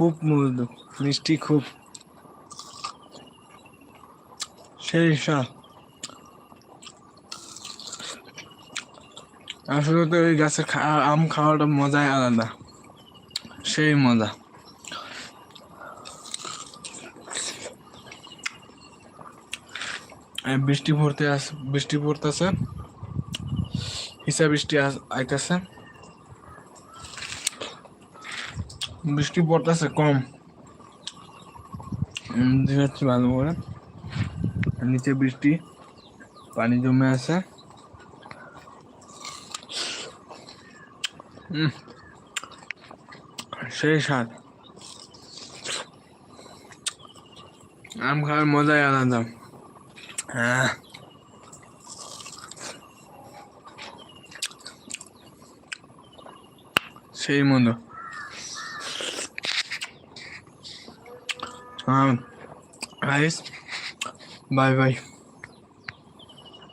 খুব মিষ্টি খুব। সেই আসলে তো ওই গাছে আম খাওয়াটা মজাই আলাদা। সেই মজা। বৃষ্টি পড়তে আস, বৃষ্টি পড়তেছে। হিসা বৃষ্টি আইতাছে। বৃষ্টি পড়তেছে কম। দেখাচ্ছি ভালো করে নিচে বৃষ্টি, পানি জমে আছে। সেই স্বাদ আম খাওয়ার মজাই আলাদা। হ্যাঁ। সেই মতো Um, guys, bye bye.